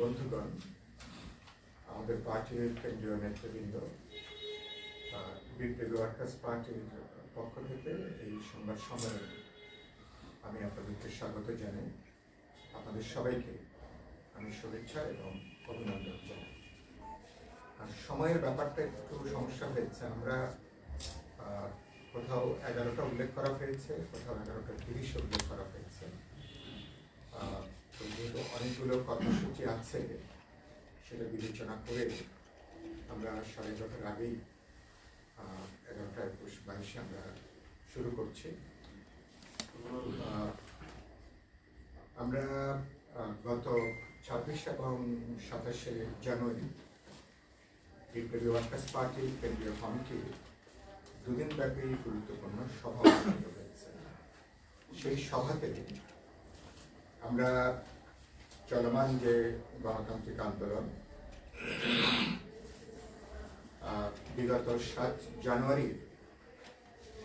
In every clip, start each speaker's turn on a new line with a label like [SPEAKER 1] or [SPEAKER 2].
[SPEAKER 1] বন্ধুগণ, আমাদের পার্টির কেন্দ্রীয় নেতৃবৃন্দ বিপ্লবী ওয়ার্কার্স পার্টির পক্ষ থেকে এই সংবাদ সম্মেলনে আমি আপনাদেরকে স্বাগত জানাই। আপনাদের সবাইকে আমি শুভেচ্ছা এবং অভিনন্দন জানাই। আর সময়ের ব্যাপারটা একটু সমস্যা হয়েছে, আমরা কোথাও এগারোটা উল্লেখ করা হয়েছে, কোথাও এগারোটা তিরিশ উল্লেখ করা হয়েছে। অনেকগুলো কর্মসূচি আছে, সেটা বিবেচনা করে আমরা সাড়ে এগারোটার আগেই এগারোটা একুশ বাইশে আমরা শুরু করছি। আমরা গত ছাব্বিশ এবং সাতাশে জানুয়ারি বিপ্লবী ওয়ার্কার্স পার্টি, কেন্দ্রীয় কমিটি দুদিন ব্যাপী গুরুত্বপূর্ণ সভা অনুষ্ঠিত হয়েছে। সেই সভাতে আমরা চলমান যে গণতান্ত্রিক আন্দোলন বিগত সাত জানুয়ারি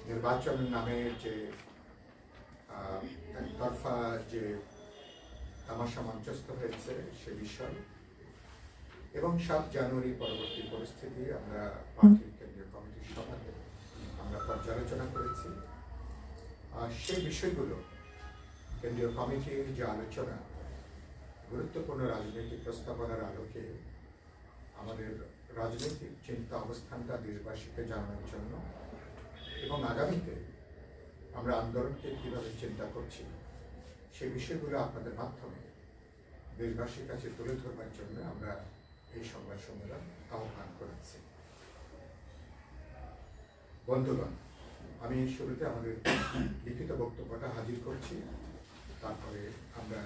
[SPEAKER 1] নির্বাচন নামে যে একতরফা যে তামাশা মঞ্চস্থ হয়েছে সে বিষয় এবং সাত জানুয়ারি পরবর্তী পরিস্থিতি আমরা পার্টির কেন্দ্রীয় কমিটির সভাতে আমরা পর্যালোচনা করেছি। আর সেই বিষয়গুলো কেন্দ্রীয় কমিটির যে আলোচনা গুরুত্বপূর্ণ রাজনৈতিক প্রস্তাবনার আলোকে আমাদের রাজনৈতিক চিন্তা অবস্থানটা দেশবাসীকে জানানোর জন্য এবং আগামীতে আমরা আন্দোলনকে কীভাবে চিন্তা করছি, সে বিষয়গুলো আপনাদের মাধ্যমে দেশবাসীর কাছে তুলে ধরবার জন্য আমরা এই সংবাদ সম্মেলন আহ্বান করেছি। বন্ধুগণ, আমি শুরুতে আমাদের লিখিত বক্তব্যটা হাজির করছি। তারপরে আমরা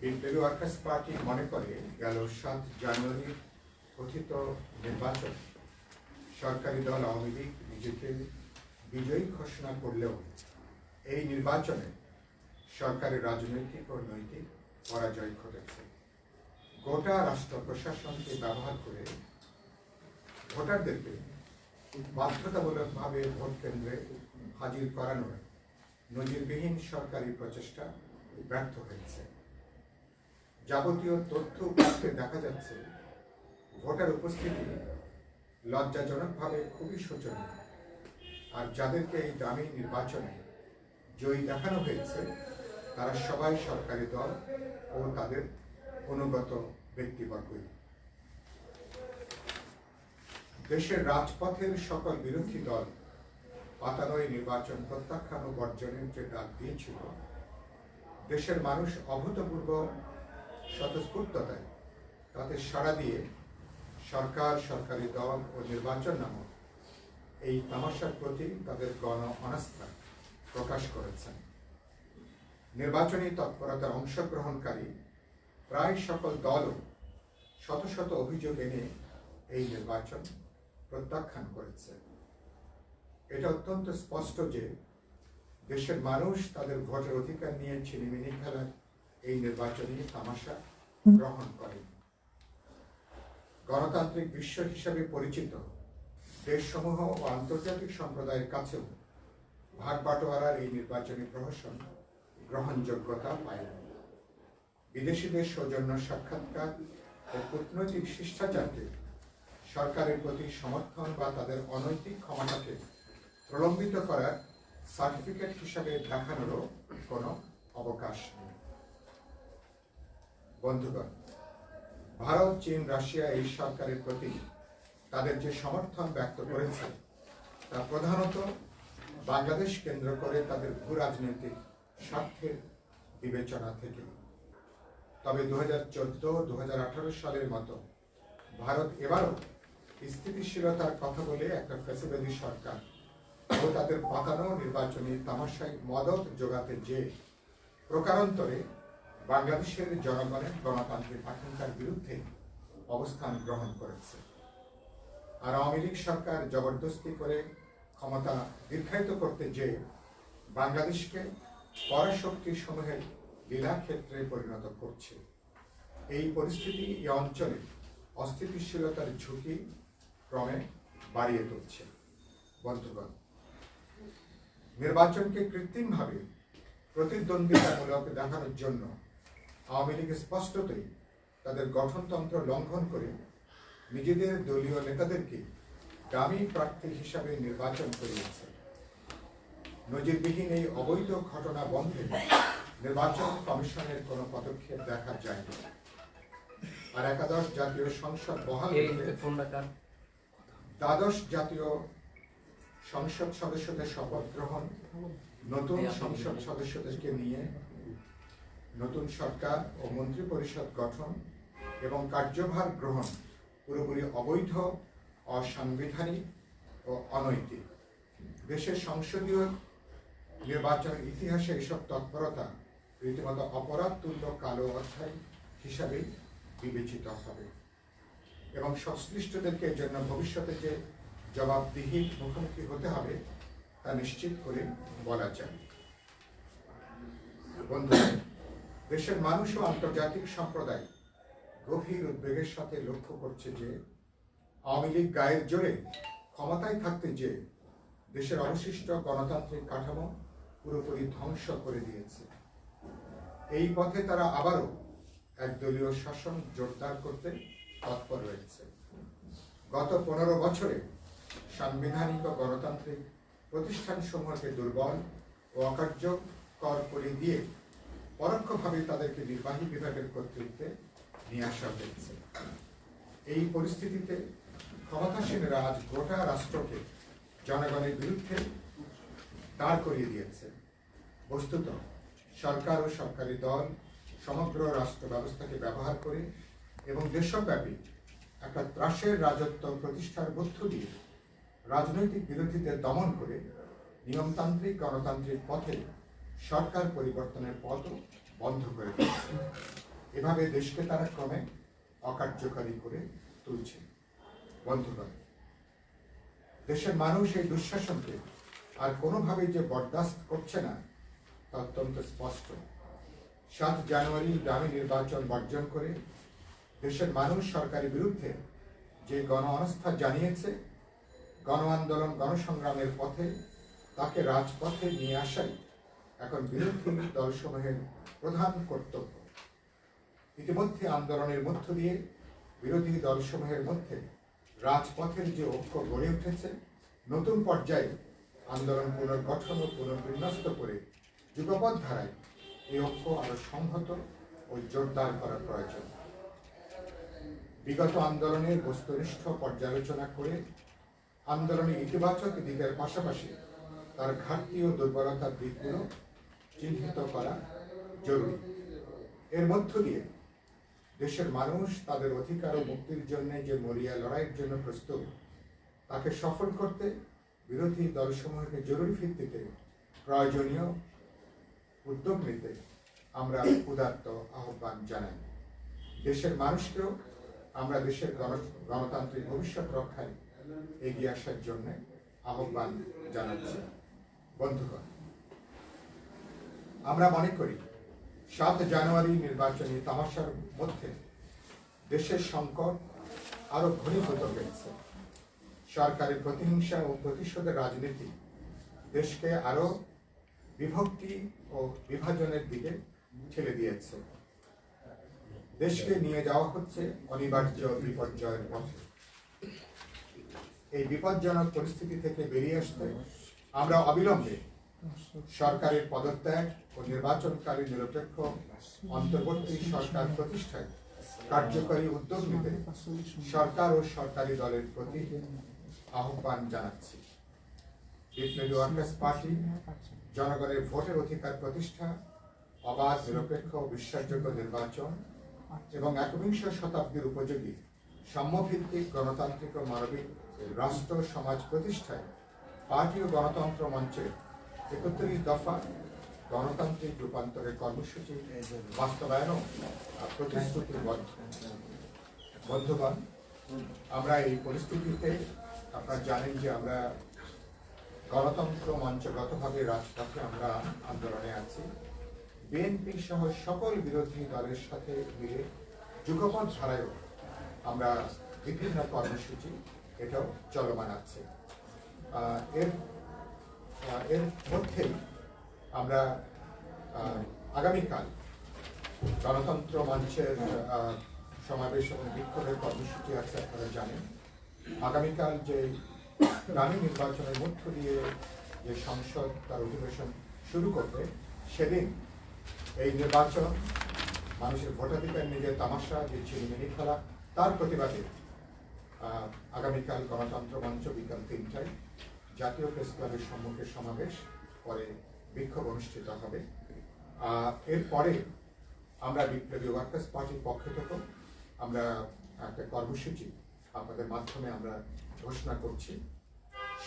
[SPEAKER 1] বিপ্লবী ওয়ার্কার্স পার্টি মনে করে গেল সাত কথিত নির্বাচন। সরকারি দল আওয়ামী লীগ নিজেকে বিজয়ী ঘোষণা করলেও এই নির্বাচনে সরকারের রাজনৈতিক ও নৈতিক পরাজয় ঘটেছে। গোটা রাষ্ট্র প্রশাসনকে ব্যবহার করে ভোটারদেরকে বাধ্যতামূলকভাবে ভোট কেন্দ্রে হাজির করানোর নজিরবিহীন সরকারি প্রচেষ্টা ব্যর্থ হয়েছে। যাবতীয় তথ্য উপাত্তে দেখা যাচ্ছে, ভোটার উপস্থিতি লজ্জাজনকভাবে খুবই শোচনীয়। আর যাদেরকে এই দামি নির্বাচনে জয়ী দেখানো হয়েছে, তারা সবাই সরকারি দল ও তাদের অনুগত ব্যক্তিবর্গই। দেশের রাজপথের সকল বিরোধী দল পাতানয় নির্বাচন প্রত্যাখ্যান ও বর্জনের যে ডাক দিয়েছিল, দেশের মানুষ অভূতপূর্ব স্বতঃস্ফূর্ততায় তাতে সাড়া দিয়ে সরকার, সরকারি দল ও নির্বাচন নামক এই তামাশার প্রতি তাদের গণ অনাস্থা প্রকাশ করেছেন। নির্বাচনী তৎপরতার অংশগ্রহণকারী প্রায় সকল দলও শত শত অভিযোগ এনে এই নির্বাচন প্রত্যাখ্যান করেছে এটা অত্যন্ত স্পষ্ট যে দেশের মানুষ তাদের ভোটের অধিকার নিয়ে ছিনিমিনি খেলার এই নির্বাচনী তামাশা গ্রহণ করেন গণতান্ত্রিক বিশ্ব হিসাবে পরিচিত দেশসমূহ ও আন্তর্জাতিক সম্প্রদায়ের কাছেও ভাগ বাটোয়ারার এই নির্বাচনী প্রহসন গ্রহণযোগ্যতা পায়। বিদেশিদের সৌজন্য সাক্ষাৎকার ও কূটনৈতিক শিষ্টাচারকে সরকারের প্রতি সমর্থন বা তাদের অনৈতিক ক্ষমতাকে প্রলম্বিত করার সার্টিফিকেট হিসাবে দেখানোরও কোনো অবকাশ নেই। বন্ধুগণ, ভারত, চীন, রাশিয়া এই সরকারের প্রতি তাদের যে সমর্থন ব্যক্ত করেছে, তা প্রধানত বাংলাদেশ কেন্দ্র করে তাদের ভূ রাজনৈতিক স্বার্থের বিবেচনা থেকে তবে দু হাজার দু সালের মতো ভারত এবারও স্থিতিশীলতার কথা বলে একটা ফেসিবাদী সরকার। ও তাদের পাতানো নির্বাচনী তামাশায় মদত যোগাতে যে প্রকারান্তরে বাংলাদেশের জনগণের গণতান্ত্রিক আকাঙ্ক্ষার বিরুদ্ধে অবস্থান গ্রহণ করেছে। আর আওয়ামী লীগ সরকার জবরদস্তি করে ক্ষমতা দীর্ঘায়িত করতে যে বাংলাদেশকে পরাশক্তি সমূহের লীলাক্ষেত্রে পরিণত করছে, এই পরিস্থিতি এই অঞ্চলে অস্থিতিশীলতার ঝুঁকি ক্রমে বাড়িয়ে তুলছে। বন্ধুগণ নির্বাচনকে কৃত্রিমভাবে প্রতিদ্বন্দ্বিতামূলক দেখানোর জন্য আওয়ামী লীগ স্পষ্টতই তাদের গঠনতন্ত্র লঙ্ঘন করে নিজেদের দলীয় নেতাদেরকে দামি প্রার্থী হিসাবে নির্বাচন করিয়েছে। নজিরবিহীন এই অবৈধ ঘটনা বন্ধে নির্বাচন কমিশনের কোনো পদক্ষেপ দেখা যায়নি। আর একাদশ জাতীয় সংসদ বহাল দ্বাদশ জাতীয় সংসদ সদস্যদের শপথ গ্রহণ নতুন সংসদ সদস্যদেরকে নিয়ে নতুন সরকার ও মন্ত্রী পরিষদ গঠন এবং কার্যভার গ্রহণ পুরোপুরি অবৈধ অসাংবিধানিক ও অনৈতিক। দেশের সংসদীয় নির্বাচন ইতিহাসে এসব তৎপরতা রীতিমতো অপরাধ তুল্য কালো অধ্যায় হিসাবে বিবেচিত হবে। এবং সংশ্লিষ্টদেরকে এর জন্য ভবিষ্যতে যে জবাবদিহির মুখোমুখি হতে হবে, তা নিশ্চিত করে বলা যায়। বন্ধুরা, দেশের মানুষ ও আন্তর্জাতিক সম্প্রদায় গভীর উদ্বেগের সাথে লক্ষ্য করছে যে, আওয়ামী লীগ গায়ের জোরে ক্ষমতায় থাকতে যে দেশের অবশিষ্ট গণতান্ত্রিক কাঠামো পুরোপুরি ধ্বংস করে দিয়েছে। এই পথে তারা আবারও একদলীয় শাসন জোরদার করতে তৎপর রয়েছে। গত পনেরো বছরে সাংবিধানিক ও গণতান্ত্রিক প্রতিষ্ঠানসমূহকে দুর্বল ও অকার্যকর করে দিয়ে পরোক্ষভাবে তাদেরকে নির্বাহী বিভাগের কর্তৃত্বে নিয়ে আসা হয়েছে। এই পরিস্থিতিতে ক্ষমতাসীনরা আজ গোটা রাষ্ট্রকে জনগণের বিরুদ্ধে দাঁড় করিয়ে দিয়েছে। বস্তুত সরকার ও সরকারি দল সমগ্র রাষ্ট্র ব্যবস্থাকে ব্যবহার করে এবং দেশব্যাপী একটা ত্রাসের রাজত্ব প্রতিষ্ঠার মধ্য দিয়ে রাজনৈতিক বিরোধীদের দমন করে নিয়মতান্ত্রিক গণতান্ত্রিক পথে সরকার পরিবর্তনের পথও বন্ধ করে দিয়েছে। এভাবে দেশকে তারা ক্রমে অকার্যকারী করে তুলছে। বন্ধুগণ, দেশের মানুষ এই দুঃশাসনকে আর কোনোভাবেই যে বরদাস্ত করছে না, তা অত্যন্ত স্পষ্ট। সাত জানুয়ারি দামি নির্বাচন বর্জন করে দেশের মানুষ সরকারের বিরুদ্ধে যে গণ অনাস্থা জানিয়েছে, গণ আন্দোলন, গণসংগ্রামের পথে তাকে রাজপথে নিয়ে আসাই এখন বিরোধী দলসমূহের প্রধান কর্তব্য। ইতিমধ্যে আন্দোলনের মধ্য দিয়ে বিরোধী দলসমূহের মধ্যে রাজপথের যে ঐক্য গড়ে উঠেছে, নতুন পর্যায়ে আন্দোলন পুনর্গঠন ও পুনর্বিন্যস্ত করে যুগপৎ ধারায় এই ঐক্য আরও সংহত ও জোরদার করা প্রয়োজন। বিগত আন্দোলনের বস্তুনিষ্ঠ পর্যালোচনা করে আন্দোলনের ইতিবাচক দিকের পাশাপাশি তার ঘাটতি ও দুর্বলতার দিকগুলো চিহ্নিত করা জরুরি। এর মধ্য দিয়ে দেশের মানুষ তাদের অধিকার ও মুক্তির জন্য যে মরিয়া লড়াইয়ের জন্য প্রস্তুত, তাকে সফল করতে বিরোধী দলসমূহকে জরুরি ভিত্তিতে প্রয়োজনীয় উদ্যোগ নিতে আমরা উদাত্ত আহ্বান জানাই। দেশের মানুষকেও আমরা দেশের গণতান্ত্রিক ভবিষ্যৎ রক্ষায় এগিয়ে আসার জন্য আহ্বান জানাচ্ছি। বন্ধুগণ, আমরা মনে করি সাত জানুয়ারি নির্বাচনী তামাশার মধ্যে দেশের সংকট আরও ঘনীভূত হয়েছে। সরকারের প্রতিহিংসা ও প্রতিশোধের রাজনীতি দেশকে আরও বিভক্তি ও বিভাজনের দিকে ঠেলে দিয়েছে। দেশকে নিয়ে যাওয়া হচ্ছে অনিবার্য বিপর্যয়ের পথে এই বিপজ্জনক পরিস্থিতি থেকে বেরিয়ে আসতে আমরা অবিলম্বে সরকারের পদত্যাগ ও নির্বাচনকারী নিরপেক্ষ অন্তর্বর্তী সরকার প্রতিষ্ঠায় কার্যকরী উদ্যোগ নিতে সরকার ও সরকারি দলের প্রতি আহ্বান জানাচ্ছি। বিপ্লবী পার্টি, জনগণের ভোটের অধিকার প্রতিষ্ঠা, অবাধ, নিরপেক্ষ ও বিশ্বাসযোগ্য নির্বাচন এবং একবিংশ শতাব্দীর উপযোগী সাম্যভিত্তিক গণতান্ত্রিক ও মানবিক রাষ্ট্র সমাজ প্রতিষ্ঠায় পার্টি ও গণতন্ত্র মঞ্চের একত্রিশ দফা গণতান্ত্রিক রূপান্তরের কর্মসূচি বাস্তবায়নও প্রতিশ্রুতিবদ্ধ বন্ধুগণ, আমরা এই পরিস্থিতিতে আপনারা জানেন যে আমরা গণতন্ত্র মঞ্চগতভাবে রাজপথে আমরা আন্দোলনে আছি। বিএনপি সহ সকল বিরোধী দলের সাথে মিলে যুগপৎ ধারায়ও আমরা বিভিন্ন কর্মসূচি এটাও চলমান আছে। এর এর মধ্যেই আমরা আগামীকাল গণতন্ত্র মঞ্চের সমাবেশ এবং বিক্ষোভের কর্মসূচি আছে আপনারা জানেন। আগামীকাল যে গ্রামীণ নির্বাচনের মধ্য দিয়ে যে সংসদ তার অধিবেশন শুরু করবে, সেদিন এই নির্বাচন মানুষের ভোটাধিকার নিজের তামাশা, যে চিনিমিনি খেলা, তার প্রতিবাদে আগামীকাল গণতন্ত্র মঞ্চ বিকাল তিনটায় জাতীয় প্রেস ক্লাবের সম্মুখে সমাবেশ, পরে বিক্ষোভ অনুষ্ঠিত হবে। এরপরে আমরা বিপ্লবী ওয়ার্কার্স পার্টির পক্ষ থেকে আমরা একটা কর্মসূচি আপনাদের মাধ্যমে আমরা ঘোষণা করছি।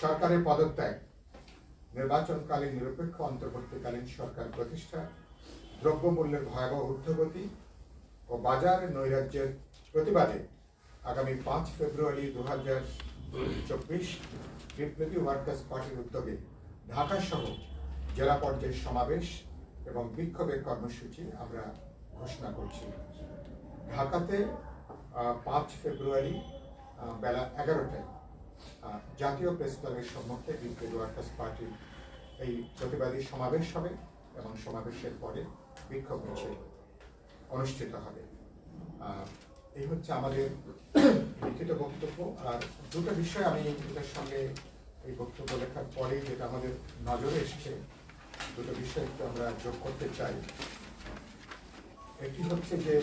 [SPEAKER 1] সরকারের পদত্যাগ, নির্বাচনকালীন নিরপেক্ষ, অন্তর্বর্তীকালীন সরকার প্রতিষ্ঠা দ্রব্যমূল্যের ভয়াবহ ঊর্ধ্বগতি ও বাজার নৈরাজ্যের প্রতিবাদে আগামী পাঁচ ফেব্রুয়ারি দু হাজার চব্বিশ বিপ্লবী ওয়ার্কার্স পার্টির উদ্যোগে ঢাকা সহ জেলা পর্যায়ের সমাবেশ এবং বিক্ষোভের কর্মসূচি আমরা ঘোষণা করছি। ঢাকাতে পাঁচ ফেব্রুয়ারি বেলা এগারোটায় জাতীয় প্রেস ক্লাবের সম্মুখে বিপ্লবী ওয়ার্কার্স পার্টির এই প্রতিবাদী সমাবেশ হবে এবং সমাবেশের পরে বিক্ষোভ মিছিল অনুষ্ঠিত হবে। এই হচ্ছে আমাদের লিখিত বক্তব্য। আর দুটো বিষয় আমি এটার সঙ্গে এই বক্তব্য লেখার পরে যেটা আমাদের নজরে এসছে, দুটো বিষয় একটু আমরা যোগ করতে চাই। একটি হচ্ছে যে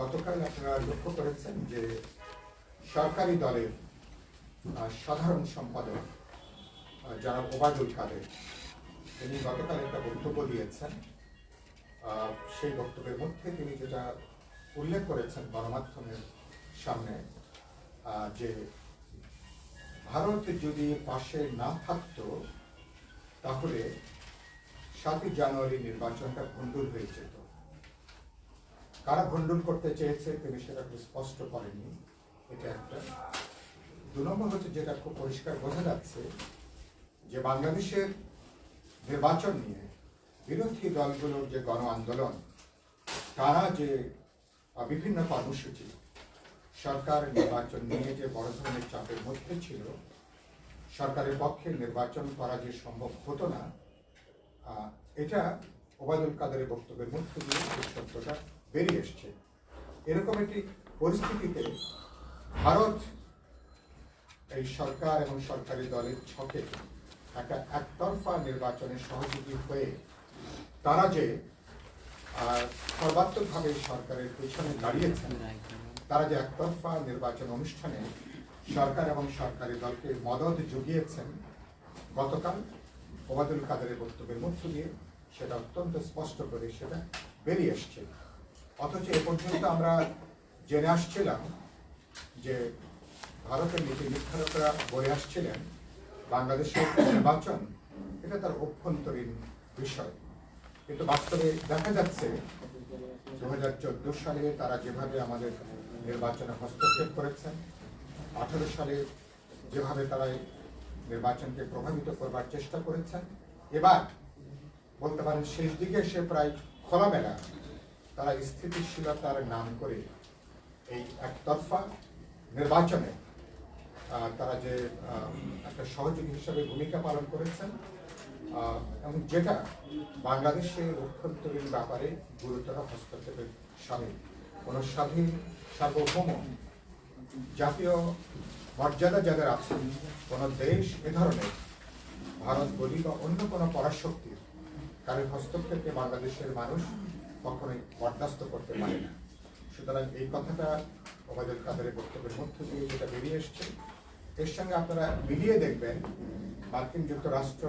[SPEAKER 1] গতকাল আপনারা লক্ষ্য করেছেন যে সরকারি দলের সাধারণ সম্পাদক যারা ওবায়দুল কাদের, তিনি গতকাল একটা বক্তব্য দিয়েছেন। সেই বক্তব্যের মধ্যে তিনি যেটা উল্লেখ করেছেন গণমাধ্যমের সামনে যে ভারত যদি পাশে না থাকতো, তাহলে সাতই জানুয়ারি নির্বাচনটা ভণ্ডুল হয়ে যেত। কারা ভণ্ডুল করতে চেয়েছে তিনি সেটা খুব স্পষ্ট করেননি। এটা একটা। দু নম্বর হচ্ছে যেটা খুব পরিষ্কার বোঝা যাচ্ছে যে বাংলাদেশের নির্বাচন নিয়ে বিরোধী দলগুলোর যে গণ আন্দোলন তারা যে বিভিন্ন কর্মসূচি, সরকার নির্বাচন নিয়ে যে বড় ধরনের চাপের মধ্যে ছিল, সরকারের পক্ষে নির্বাচন করা যে সম্ভব হতো না এটা ওবায়দুল কাদের বক্তব্যের মধ্য দিয়ে সত্যটা বেরিয়ে এসছে। এরকম একটি পরিস্থিতিতে ভারত এই সরকার এবং সরকারি দলের ছকে একটা একতরফা নির্বাচনের সহযোগী হয়ে তারা যে সর্বাত্মকভাবে সরকারের পেছনে দাঁড়িয়েছেন, তারা যে একতরফা নির্বাচন অনুষ্ঠানে সরকার এবং সরকারি দলকে মদত জুগিয়েছেন, গতকাল ওবাদুল কাদেরের বক্তব্যের মধ্য দিয়ে সেটা অত্যন্ত স্পষ্ট করে সেটা বেরিয়ে এসছে। অথচ এ পর্যন্ত আমরা জেনে আসছিলাম যে ভারতের নীতি নির্ধারকরা বলে আসছিলেন বাংলাদেশের নির্বাচন, এটা তার অভ্যন্তরীণ বিষয়। কিন্তু বাস্তবে দেখা যাচ্ছে দু হাজার চোদ্দ সালে তারা যেভাবে আমাদের নির্বাচনে হস্তক্ষেপ করেছেন আঠারো সালে যেভাবে তারা নির্বাচনকে প্রভাবিত করবার চেষ্টা করেছেন এবার বলতে পারেন শেষ দিকে এসে প্রায় খোলামেলা তারা স্থিতিশীলতার নাম করে এই একতরফা নির্বাচনে তারা যে একটা সহযোগী হিসাবে ভূমিকা পালন করেছেন এবং যেটা বাংলাদেশের অভ্যন্তরীণ ব্যাপারে গুরুতর হস্তক্ষেপের সামিল। কোনো স্বাধীন সার্বভৌম জাতীয় মর্যাদা যাদের আছে, কোনো দেশ এ ধরনের, ভারত বলি বা অন্য কোনো পরাশক্তির কারোর হস্তক্ষেপে বাংলাদেশের মানুষ কখনোই বরদাস্ত করতে পারে না। সুতরাং এই কথাটা ওবায়দুল কাদেরের বক্তব্যের মধ্য দিয়ে যেটা বেরিয়ে এসছে, এর সঙ্গে আপনারা মিলিয়ে দেখবেন মার্কিন যুক্তরাষ্ট্র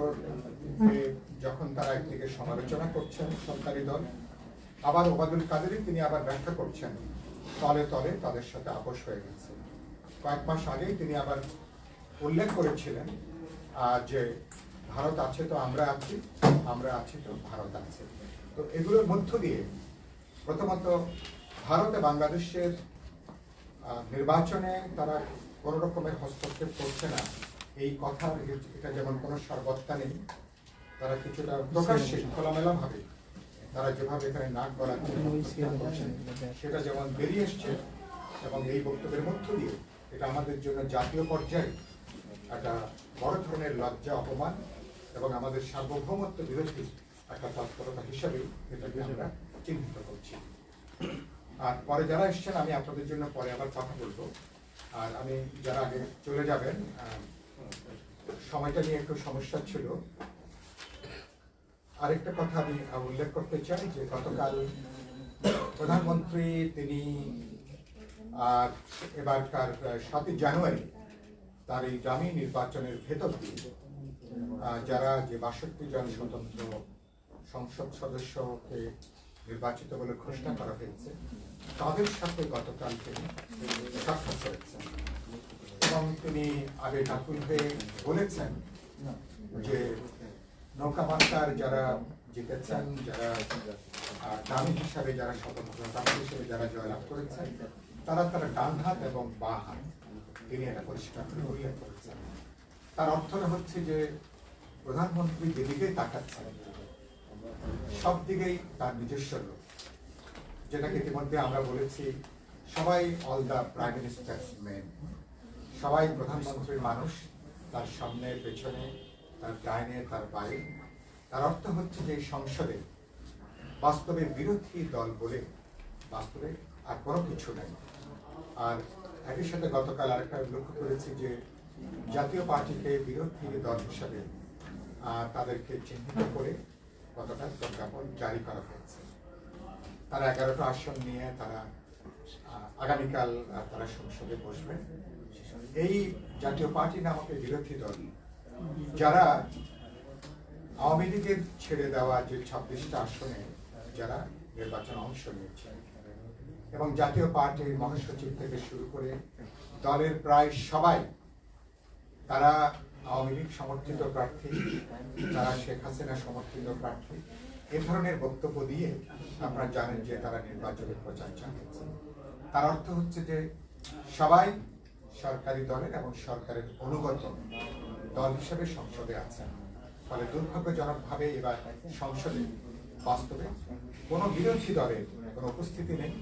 [SPEAKER 1] যখন তারা একদিকে সমালোচনা করছেন সরকারি দল, আবার ওবায়দুল কাদেরই তিনি আবার ব্যাখ্যা করছেন, তলে তলে তাদের সাথে আপোষ হয়ে গেছে। কয়েক মাস আগেই তিনি আবার উল্লেখ করেছিলেন যে ভারত আছে তো আমরা আছি আমরা আছি তো ভারত আছে। তো এগুলোর মধ্য দিয়ে প্রথমত ভারতে বাংলাদেশের নির্বাচনে তারা কোনো রকমের হস্তক্ষেপ করছে না। এই কথার এ- এটা যেমন কোনো সর্বত্তা নেই তারা কিছুটা প্রকাশ্যে। খোলামেলা ভাবে তারা যেভাবে এখানে নাক গলাচ্ছে হস্তক্ষেপ করছেন, সেটা যেমন বেরিয়ে এসছে এবং এই বক্তব্যের মধ্য দিয়ে এটা আমাদের জন্য জাতীয় পর্যায়ে একটা বড় ধরনের লজ্জা অপমান এবং আমাদের সার্বভৌমত্ব বিরোধী একটা তৎপরতা হিসাবে এটাকে আমরা চিহ্নিত করছি। আর পরে যারা এসছেন আমি আপনাদের জন্য পরে আবার কথা বলব। আর আমি যারা আগে চলে যাবেন সময়টা নিয়ে একটু সমস্যা ছিল। আরেকটা কথা আমি উল্লেখ করতে চাই যে গতকাল প্রধানমন্ত্রী তিনি এবারকার সাতই জানুয়ারি তার এই গ্রামীণ নির্বাচনের ভেতর যারা যে বাষট্টি জন স্বতন্ত্র সংসদ সদস্যকে নির্বাচিত বলে ঘোষণা করা হয়েছে, তাদের সাথে গতকাল তিনি সাক্ষাৎ করেছেন। এবং তিনি আগে ঠাকুর হয়ে বলেছেন, যে নৌকা মার্কার যারা জিতেছেন, যারা দামি হিসাবে যারা স্বতন্ত্র দামি হিসাবে যারা জয়লাভ করেছেন, তারা তারা ডান হাত এবং বা হাত তিনি এটা পরিষ্কার করে উল্লেখ করেছেন। তার অর্থটা হচ্ছে যে প্রধানমন্ত্রী যেদিকেই তাকাচ্ছেন, সব দিকেই তার নিজস্ব লোক, যেটাকে ইতিমধ্যে আমরা বলেছি সবাই all the prime minister men সবাই প্রধানমন্ত্রীর মানুষ, তার সামনে, পেছনে, তার ডাইনে, তার বাইরে তার অর্থ হচ্ছে যে সংসদে বাস্তবে বিরোধী দল বলে বাস্তবে আর কোনো কিছু নেই। আর একই সাথে গতকাল আরেকটা লক্ষ্য করেছি যে জাতীয় পার্টিকে বিরোধী দল হিসাবে তাদেরকে চিহ্নিত করে গতকাল প্রজ্ঞাপন জারি করা হয়েছে। তারা এগারোটা আসন নিয়ে তারা আগামীকাল তারা সংসদে বসবেন। এই জাতীয় পার্টি নামক বিরোধী দল। যারা আওয়ামী লীগের ছেড়ে দেওয়া যে ছাব্বিশটা আসনে যারা নির্বাচনে অংশ নিয়েছে এবং জাতীয় পার্টির মহাসচিব থেকে শুরু করে দলের প্রায় সবাই, তারা আওয়ামী লীগ সমর্থিত প্রার্থী, তারা শেখ হাসিনা সমর্থিত প্রার্থী, এ ধরনের বক্তব্য দিয়ে আপনারা জানেন যে তারা নির্বাচনের প্রচার চালিয়েছে। তার অর্থ হচ্ছে যে সবাই সরকারি দলের এবং সরকারের অনুগত দল হিসেবে সংসদে আছেন। ফলে দুর্ভাগ্যজনকভাবে এবার সংসদে বাস্তবে কোনো বিরোধী দলের কোনো উপস্থিতি নেই।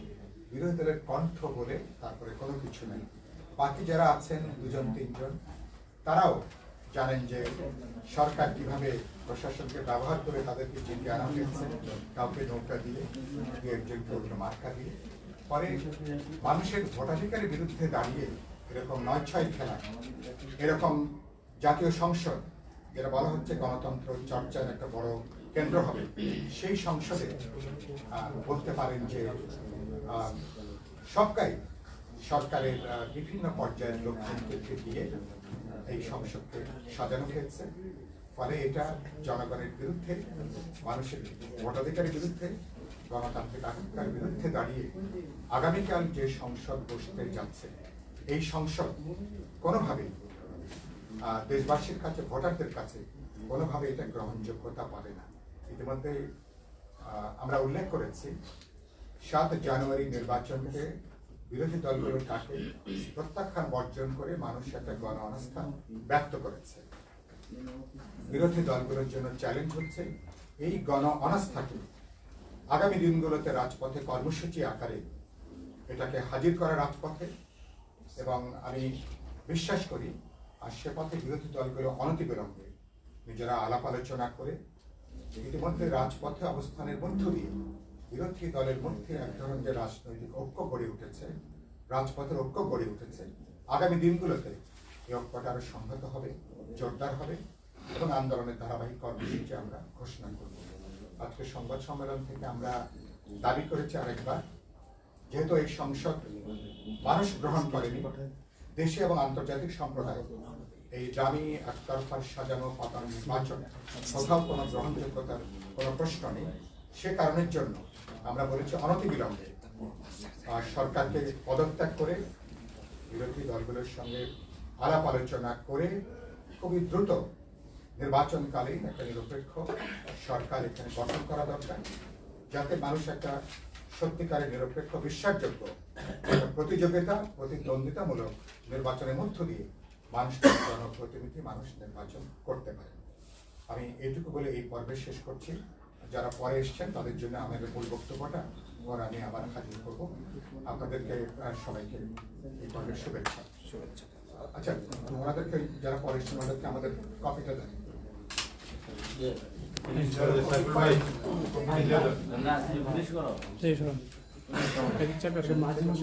[SPEAKER 1] বিরোধী দলের কণ্ঠ বলে তারপরে কোনো কিছু নেই। বাকি যারা আছেন, দুজন, তিনজন, তারাও জানেন যে সরকার কীভাবে প্রশাসনকে ব্যবহার করে তাদেরকে জিতে আনা হয়েছে। কাউকে নৌকা দিয়ে দু মার্কা দিয়ে। পরে মানুষের ভোটাধিকারের বিরুদ্ধে দাঁড়িয়ে এরকম নয় ছয় খেলা, এরকম জাতীয় সংসদ যেটা বলা হচ্ছে গণতন্ত্র চর্চার একটা বড় কেন্দ্র হবে। সেই সংসদে বলতে পারেন যে সবকাই সরকারের বিভিন্ন পর্যায়ের লোকজনকে দিয়ে এই সংসদকে সাজানো হয়েছে। ফলে এটা জনগণের বিরুদ্ধে, মানুষের ভোটাধিকারের বিরুদ্ধে, গণতান্ত্রিক আকাঙ্ক্ষার বিরুদ্ধে দাঁড়িয়ে আগামীকাল যে সংসদ বসতে যাচ্ছে এই সংসদ কোনোভাবেই দেশবাসীর কাছে, ভোটারদের কাছে কোনোভাবে এটা গ্রহণযোগ্যতা পাবে না। ইতিমধ্যে আমরা উল্লেখ করেছি, সাত জানুয়ারি নির্বাচনকে বিরোধী দলগুলোর কাছে প্রত্যাখ্যান বর্জন করে মানুষ একটা গণ অনাস্থা ব্যক্ত করেছে। বিরোধী দলগুলোর জন্য চ্যালেঞ্জ হচ্ছে, এই গণ অনাস্থাকে আগামী দিনগুলোতে রাজপথে কর্মসূচি আকারে এটাকে হাজির করা রাজপথে এবং আমি বিশ্বাস করি, আর সে পথে বিরোধী দলগুলো অনতিবিলম্বে নিজেরা আলাপ আলোচনা করে, ইতিমধ্যে রাজপথে অবস্থানের মধ্য দিয়ে বিরোধী দলের মধ্যে এক ধরনের যে রাজনৈতিক ঐক্য গড়ে উঠেছে, রাজপথের ঐক্য গড়ে উঠেছে। আগামী দিনগুলোতে এই ঐক্যটা আরও সংহত হবে, জোরদার হবে এবং আন্দোলনের ধারাবাহিক কর্মসূচি আমরা ঘোষণা করব। আজকে সংবাদ সম্মেলন থেকে আমরা দাবি করেছি আরেকবার যেহেতু এই সংসদ মানুষ গ্রহণ করেনি, দেশে এবং আন্তর্জাতিক সম্প্রদায়, এই দামি একতরফার সাজানো পাতানো নির্বাচন কোথাও কোনো গ্রহণযোগ্যতার কোনো প্রশ্ন নেই। সে কারণের জন্য আমরা বলেছি অনতিবিলম্বে সরকারকে পদত্যাগ করে বিরোধী দলগুলোর সঙ্গে আলাপ আলোচনা করে খুবই দ্রুত নির্বাচনকালীন একটা নিরপেক্ষ সরকার এখানে গঠন করা দরকার, যাতে মানুষ একটা সত্যিকারের নিরপেক্ষ বিশ্বাসযোগ্য প্রতিযোগিতা প্রতিদ্বন্দ্বিতামূলক নির্বাচনের মধ্য দিয়ে মানুষ জনপ্রতিনিধি মানুষ নির্বাচন করতে পারে। আমি এইটুকু বলে এই পর্বে শেষ করছি। যারা পরে এসছেন তাদের জন্য আমাদের মূল বক্তব্যটা পর আমি আবার হাজির করব। আপনাদেরকে সবাইকে এই পর্বের শুভেচ্ছা।
[SPEAKER 2] শুভেচ্ছা।
[SPEAKER 1] আচ্ছা ওনাদেরকে যারা পরে এসছেন ওনাদেরকে আমাদের কপিটা দেন।
[SPEAKER 2] না